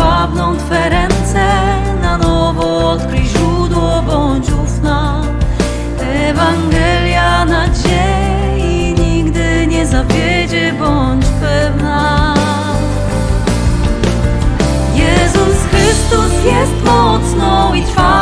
powabną Twe ręce na nowo odkryj źródło bądź ufna Ewangelia nadziei nigdy nie zawiedzie bądź pewna. Jezus Chrystus jest mocną i trwa